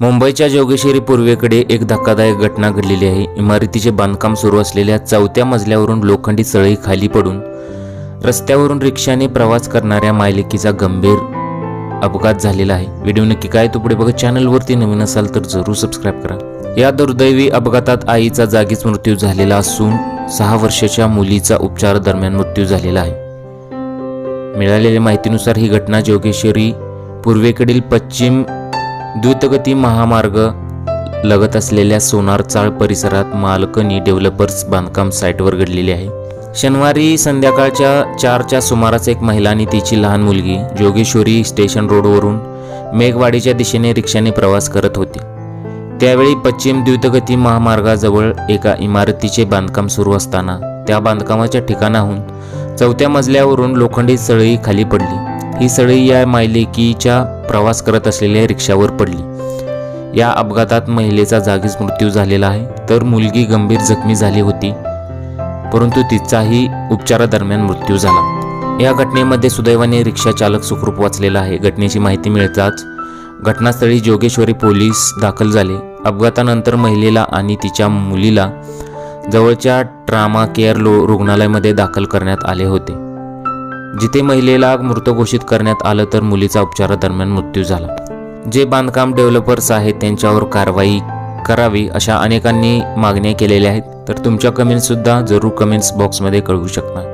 मुंबईच्या जोगेश्वरी पूर्वेकडे एक धक्कादायक घटना घडलेली आहे. इमारतीचे बांधकाम सुरू असलेल्या चौथ्या मजल्यावरून लोखंडी सळई खाली पडून रस्त्यावरून रिक्षाने प्रवास करणाऱ्या मायलेकीचा गंभीर अपघात झालेला आहे. व्हिडिओ नक्की काय तो पुढे बघा चॅनलवरती नवीन असाल तर जरूर सबस्क्राईब करा. या दुर्दैवी अपघातात आईचा जागीच मृत्यू झालेला असून सहा वर्षाच्या मुलीचा उपचार दरम्यान मृत्यू झालेला आहे. मिळालेल्या माहितीनुसार ही घटना जोगेश्वरी पूर्वेकडील पश्चिम द्रुतगती महामार्ग लगत असलेल्या सोनारचाळ परिसरात मालकनी डेव्हलपर्स बांधकाम साईटवर घडलेली आहे. शनिवारी संध्याकाळच्या चारच्या सुमारास एक महिला आणि तिची लहान मुलगी जोगेश्वरी स्टेशन रोडवरून मेघवाडीच्या दिशेने रिक्षाने प्रवास करत होती. त्यावेळी पश्चिम द्रुतगती महामार्गाजवळ एका इमारतीचे बांधकाम सुरू असताना त्या बांधकामाच्या ठिकाणाहून चौथ्या मजल्यावरून लोखंडी सळई खाली पडली. ही सळई या मायलेकीच्या प्रवास करत असलेल्या रिक्षावर पडली. या अपघातात महिलेचा जागीच मृत्यू झालेला आहे. तर मुलगी गंभीर जखमी झाली होती. परंतु तिचाही उपचारादरम्यान मृत्यू झाला. या घटनेमध्ये सुदैवाने रिक्षा चालक सुखरूप वाचलेला आहे. घटनेची माहिती मिळताच घटनास्थळी जोगेश्वरी पोलीस दाखल झाले. अपघातानंतर महिलेला आणि तिच्या मुलीला जवळच्या ट्रामा केअर लो रुग्णालयामध्ये दाखल करण्यात आले होते. जिथे महिलेला मृत घोषित करण्यात आलं तर मुलीचा उपचारादरम्यान मृत्यू झाला. जे बांधकाम डेव्हलपर्स आहेत त्यांच्यावर कारवाई करावी अशा अनेकांनी मागण्या केलेल्या आहेत. तर तुमच्या कमेंट्ससुद्धा जरूर कमेंट्स बॉक्समध्ये कळवू शकता